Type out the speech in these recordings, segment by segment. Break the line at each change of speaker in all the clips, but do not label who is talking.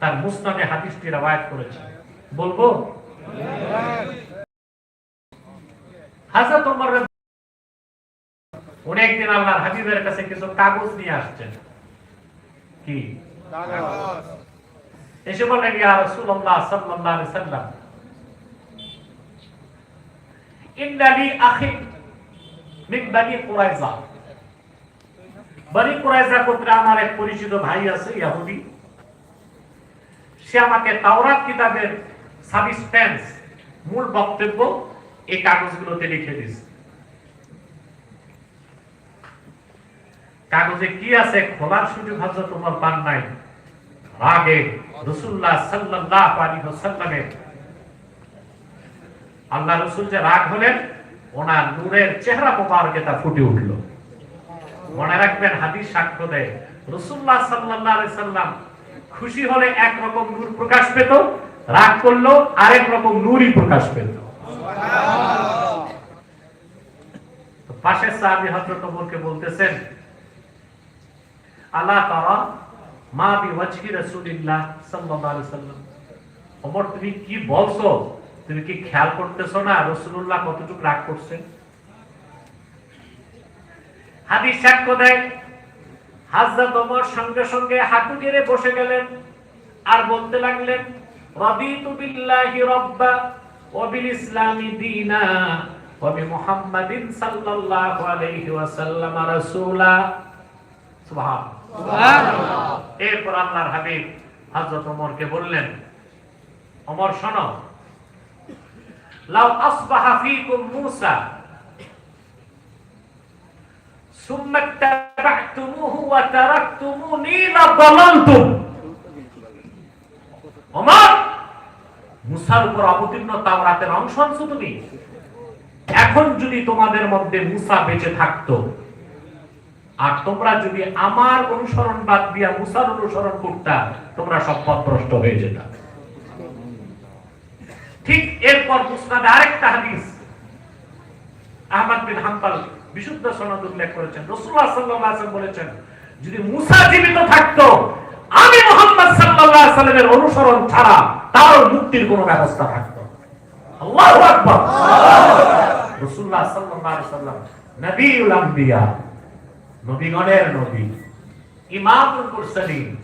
তার মুসনাদে হাদিসটি রওয়ায়াত করেছেন বলব? হযরত ওমর উনি একদিন আল্লাহর হাবিবের কাছে কিছু কাগজ নিয়ে আসছেন। কি? এসে বললেন ইয়া রাসূলুল্লাহ সাল্লাল্লাহু আলাইহি আখি মিন বানি কুরাইজা বানি কুরাইজা আমার এক পরিচিত ভাই আছে ইহুদি সে আমাকে তাওরাত কিতাবের সাবস্টেন্স মূল বক্তব্য এই কাগজগুলোতে লিখে দিয়েছে। কাগজে কি আছে খোলার সুযোগ হযরত তোমার পান নাই? রাগে রাসূলুল্লাহ সাল্লাল্লাহু আলাইহি ওয়াসাল্লামের আল্লাহ রাসূল যে রাগ হলেন, ওনার নূরের চেহারা মোবারকে তা ফুটে উঠল। মনে রাখবেন হাদিস সাক্ষ্য দেয়, রাসূলুল্লাহ সাল্লাল্লাহু আলাইহি সাল্লাম খুশি হলে এক রকম নূর প্রকাশ পেত, রাগ করল আরেক রকম নূরই প্রকাশ পেত। সাহাবী বলতেছেন আল্লাহ তারা মা বি ওয়াজহি রাসূলিল্লাহ সাল্লাল্লাহু আলাইহি তুমি কি বলছো? তুমি কি খেয়াল করতেছো না রাসূলুল্লাহ কতটুকু রাগ করছেন? হাদিস সাক্ষ্য দেয় হাজরত ওমর সঙ্গে সঙ্গে হাঁটু গেড়ে বসে গেলেন আর বলতে লাগলেন রাদিতু বিল্লাহি রাব্বা ওয়া বিল ইসলামি দীনা ওয়া বি মুহাম্মাদিন সাল্লাল্লাহু আলাইহি ওয়াসাল্লাম রাসূলা। সুবহানাল্লাহ। এরপর আল্লাহর হাবিব হযরত ওমরকে বললেন ওমর শোনো লাউ আসবাহা ফীকুম মূসা এখন যদি তোমাদের মধ্যে মুসা বেঁচে থাকতো, আর তোমরা যদি আমার অনুসরণ বাদ দিয়া মুসার অনুসরণ করতা, তোমরা সব পথভ্রষ্ট হয়ে যেতা। ঠিক এরপর আরেকটা হাদিস। আহমদ বিন হাম্বাল বিশুদ্ধ সনদ উল্লেখ করেছেন। রাসূলুল্লাহ সাল্লাল্লাহু আলাইহি বলেছেন, যদি মুসা জীবিত থাকতো, আমি মুহাম্মদ আলাইহি সাল্লামের অনুসরণ ছাড়া তার মুক্তির কোনো ব্যবস্থা থাকতো। আল্লাহু আকবার। সাল্লাম নবিউল আম্বিয়া নবীগণের নবী, ইমামুল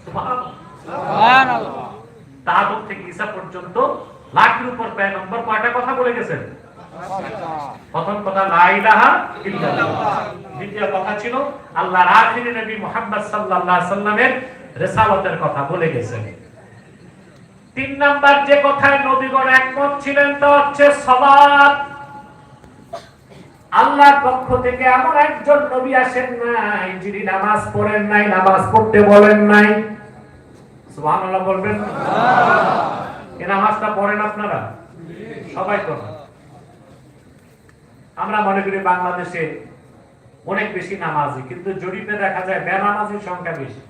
সুবহানাল্লাহ। থেকে ঈসা পর্যন্ত লাখের উপর পয়গম্বর কয়টা কথা বলে গেছেন? প্রথম কথা লা ইলাহা ইল্লাল্লাহ। দ্বিতীয় কথা ছিল আল্লাহর আখিরি নবী মুহাম্মদ সাল্লাল্লাহু আলাইহি সাল্লামের রিসালাতের কথা বলে গেছেন। তিন নাম্বার যে কথায় নবীগণ একমত ছিলেন তা হচ্ছে সালাত আল্লাহর পক্ষ থেকে এমন একজন নবী আসেন নাই যিনি নামাজ পড়েন নাই নামাজ পড়তে বলেন নাই। সুবহানাল্লাহ বলবেন? এই নামাজটা পড়েন আপনারা? সবাই তো না আমরা মনে করি বাংলাদেশে অনেক বেশি নামাজি কিন্তু জরিপে দেখা যায় বেনামাজির সংখ্যা বেশি।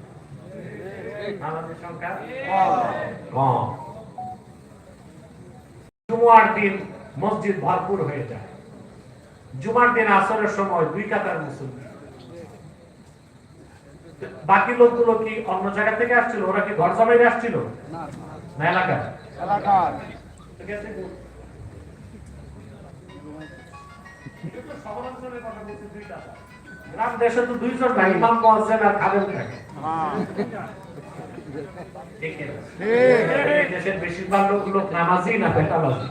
নামাজের সংখ্যা কম। জুমার দিন মসজিদ ভরপুর হয়ে যায়। জুমার দিন আসরের সময় দুই কাতার মুসলমান বাকি লোকগুলো কি অন্য জায়গা থেকে আসছিল? ওরা কি ঘর জমাই আসছিল? না। এলাকা ঠিক আছে গ্রাম দেশে তো দুইজন নাই ইমাম মুয়াজ্জিন আর খাদেম থাকে। এই দেশের বেশিরভাগ লোক লোক নামাজি না বেতাবাজি।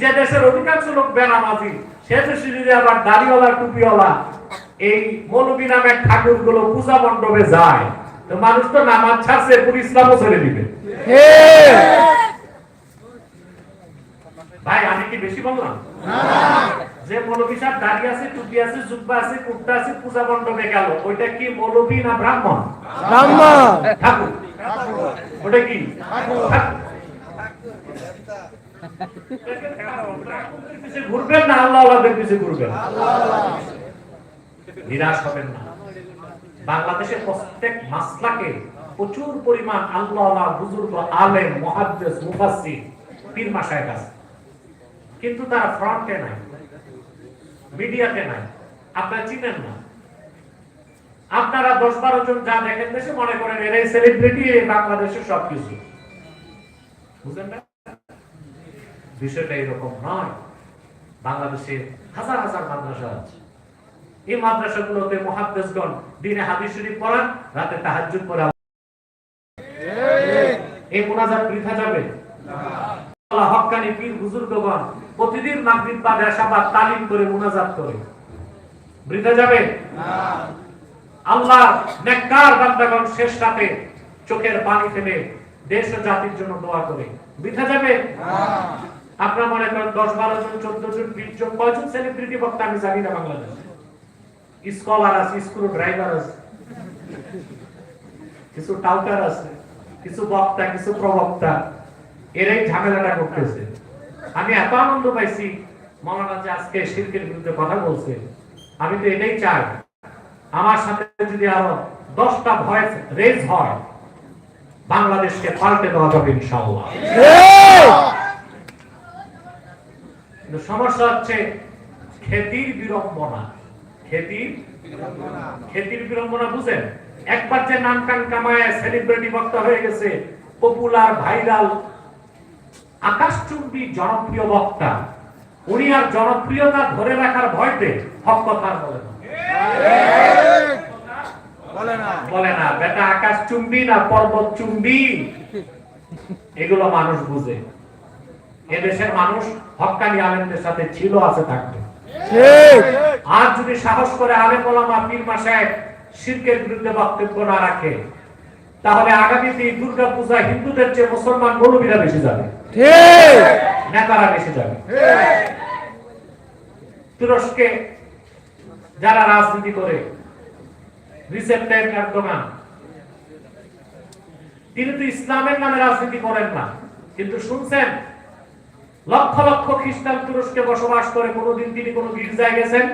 যে দেশের অধিকাংশ লোক বেনামাজি সে দেশে যদি আবার দাড়িওয়ালা টুপিওয়ালা। এই মৌলবী নামের ঠাকুরগুলো পূজা মণ্ডপে যায়। তো মানুষ তো নামাজ ছাড়ছে পুরো ইসলামও ছেড়ে দিবে। ভাই আমি কি বেশি বললাম? যে মৌলবী সাহেব দাঁড়িয়ে আছে টুপি আছে জুব্বা আছে কুর্তা আছে পূজা মণ্ডপে গেল ওইটা কি মৌলবী না ব্রাহ্মণ? ঠাকুর। ওটা কি? ঘুরবেন না আল্লাহ আল্লাহদের পিছে ঘুরবেন? নিরাশ হবেন না। বাংলাদেশের প্রত্যেক মাসলাকে প্রচুর পরিমাণ আল্লাহ বুজুর্গ আলেম মহাদ্দেস মুফাসসির পীর মাসায়েখ আছে। কিন্তু তারা ফ্রন্টে নাই। মিডিয়াতে নাই। আপনারা চিনেন না। আপনারা দশ বারো জন যা দেখেন দেশে মনে করেন এরাই সেলিব্রিটি এই বাংলাদেশের সবকিছু। বুঝলেন না? বিষয়টা এরকম নয়। বাংলাদেশে হাজার হাজার মাদ্রাসা আছে। এই মাদ্রাসাগুলোতে মহাদ্দেশগণ দিনে হাদিস শরীফ পড়ান রাতে তাহাজ্জুদ পড়া এই মোনাজাত বৃথা যাবে। হক্কানি পীর বুজুর্গগণ প্রতিদিন মাগরিব বা এশাবাদ তালিম করে মোনাজাত করে। বৃথা যাবে? আল্লাহ নেককার বান্দাগণ শেষ রাতে চোখের পানি ফেলে দেশ ও জাতির জন্য দোয়া করে। বৃথা যাবে? আপনারা মনে করেন দশ বারো জন, চোদ্দ জন, বিশ জন কয়জন সেলিব্রিটি বক্তা আমি জানি না বাংলাদেশ। স্কলার আছে স্ক্রু ড্রাইভার আছে। কিছু টাউটার আছে, কিছু বক্তা, কিছু প্রবক্তা। এরাই ঝামেলাটা করতেছে। আমি এত আনন্দ পাইছি। মৌলানা যে আজকে শিল্পের বিরুদ্ধে কথা বলছে, আমি তো এটাই চাই। আমার সাথে যদি আরও দশটা ভয়েস রেজ হয়, বাংলাদেশকে পাল্টে দেওয়া যাবে ইনশাআল্লাহ। সমস্যা হচ্ছে, খেতির বিড়ম্বনা। খেতির খেতির বিড়ম্বনা বুঝেন? একবার যে নাম কান কামায় সেলিব্রিটি বক্তা হয়ে গেছে পপুলার ভাইরাল আকাশচুম্বী জনপ্রিয় বক্তা উনি আর জনপ্রিয়তা ধরে রাখার ভয়তে হক কথা বলে না।
বলে না।
বেটা আকাশ চুম্বি না পর্বত চুম্বি এগুলো মানুষ বুঝে। এদেশের মানুষ হক্কানি আলেমদের সাথে ছিল আছে থাকবে। আর যদি সাহস করে আলেম ওলামা পীর মাসায় শিরকের বিরুদ্ধে বক্তব্য না রাখে তাহলে আগামীতে এই দুর্গা পূজা হিন্দুদের চেয়ে মুসলমান মৌলবীরা বেশি যাবে নেতারা বেশি যাবে। তুরস্কে যারা রাজনীতি করে রিসেপ তাইপ এরদোগান তিনি তো ইসলামের নামে রাজনীতি করেন না কিন্তু শুনছেন লক্ষ লক্ষ খ্রিস্টান তুরস্কে বসবাস করে কোনোদিন তিনি কোনো গির্জায় গেছেন?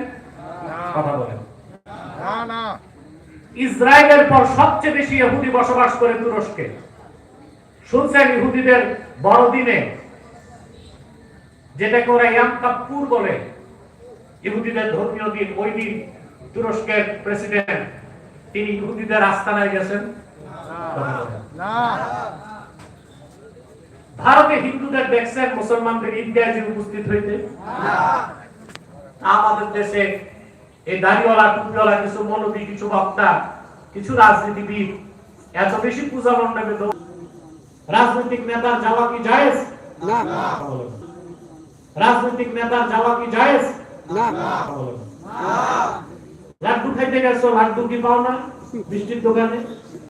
কথা বলেন।
না না।
ইসরায়েলের পর সবচেয়ে বেশি ইহুদি বসবাস করে তুরস্কে। শুনছেন ইহুদিদের বড়দিনে যেটাকে ওরা ইয়াম কাপ্পুর বলে ইহুদিদের ধর্মীয় দিন ওই দিন তুরস্কের প্রেসিডেন্ট তিনি ইহুদিদের আস্তানায় গেছেন। ভারতে হিন্দুদের দেখছেন মুসলমানদের ঈদগাহে যে উপস্থিত হইতে। আমাদের দেশে এই দাড়িওয়ালা টুপিওয়ালা কিছু মৌলবী কিছু বক্তা কিছু রাজনীতিবিদ এত বেশি পূজা মণ্ডপে রাজনৈতিক নেতার যাওয়া কি জায়েজ? রাজনৈতিক নেতার যাওয়া কি জায়েজ? লাড্ডু খাইতে গেছো লাড্ডু কি পাও না? বৃষ্টির দোকানে।